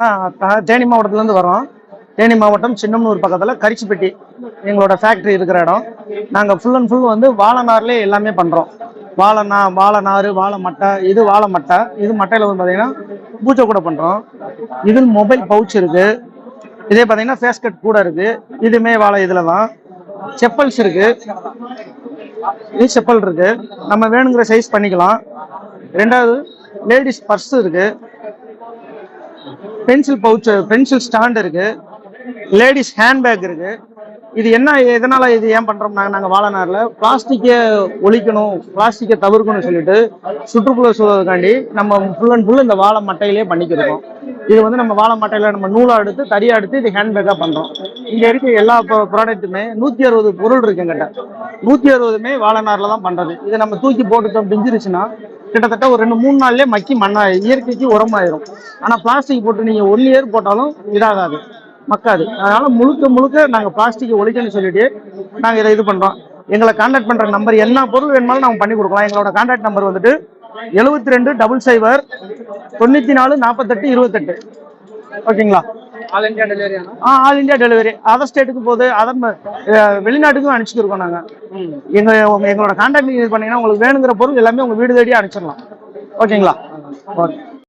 நான் தேனி மாவட்டத்துலேருந்து வரோம். தேனி மாவட்டம் சின்னமனூர் பக்கத்தில் கரிச்சிப்பட்டி எங்களோட ஃபேக்ட்ரி இருக்கிற இடம். நாங்கள் ஃபுல் அண்ட் ஃபுல் வந்து வாழை நார்லேயே எல்லாமே பண்ணுறோம் வாழை நா வாழை நார் வாழை மட்டை இது வாழை மட்டை இது மட்டையில் வந்து பார்த்தீங்கன்னா பூஜை கூட பண்ணுறோம் இதில் மொபைல் பவுச் இருக்குது இதே பார்த்தீங்கன்னா ஃபேஸ் கட் கூட இருக்குது இதுவுமே வாழை இதில் தான். செப்பல்ஸ் இருக்குது இது செப்பல் இருக்குது நம்ம வேணுங்கிற சைஸ் பண்ணிக்கலாம். ரெண்டாவது லேடிஸ் பர்ஸ் இருக்குது பென்சில் பவுச் பென்சில் ஸ்டாண்ட் இருக்கு. லேடிஸ் ஹேண்ட்பேக் இருக்கு. இது என்ன எதனால இது ஏன் பண்றோம்? நாங்க நாங்க பிளாஸ்டிக்கை ஒழிக்கணும் பிளாஸ்டிக்கை தவிர்க்கணும்னு சொல்லிட்டு சுற்றுப்புற சூழலுக்காண்டி நம்ம ஃபுல் அண்ட் ஃபுல் இந்த வாழை மட்டையிலே பண்ணிக்கிறோம் இது வந்து நம்ம வாழை மட்டையில நம்ம நூலா எடுத்து தறியா எடுத்து இது ஹேண்ட்பேக்கா பண்றோம். இங்க இருக்க எல்லா ப்ராடக்ட்டுமே நூத்தி அறுபது பொருள் இருக்குங்கிட்ட நூத்தி அறுபதுமே வாழைநார்ல தான் பண்றது. இதை நம்ம தூக்கி போட்டுட்டோம் பிஞ்சிருச்சுன்னா கிட்டத்தட்ட ஒரு ரெண்டு மூணு நாள்லயே மக்கி மண்ணா இயற்கைக்கு உரமாயிரும். ஆனா பிளாஸ்டிக் போட்டு நீங்க ஒன் இயர் போட்டாலும் இதாகாது மக்காது. அதனால முழுக்க முழுக்க நாங்க பிளாஸ்டிக் ஒழிக்கணும்னு சொல்லிட்டு நாங்க இதை இது பண்றோம். எங்களை கான்டாக்ட் பண்ற நம்பர் என்ன பொருள் வேணுமாலும் நாங்க பண்ணி கொடுக்கலாம். எங்களோட கான்டாக்ட் நம்பர் வந்துட்டு எழுபத்தி ரெண்டு டபுள் சைபர் தொண்ணூத்தி நாலு நாற்பத்தெட்டு இருபத்தெட்டு. ஓகேங்களா? ஆ ஆல் இந்தியா டெலிவரி அதர் ஸ்டேட்டுக்கு போகுது அதர் வெளிநாட்டுக்கும் அனுப்பிச்சிருக்கோம் நாங்க எங்க எங்களோட கான்டாக்ட் பண்ணீங்கன்னா உங்களுக்கு வேணுங்கிற பொருள் எல்லாமே உங்க வீடு தேடி அனுப்பிச்சிடலாம் ஓகேங்களா ஓகே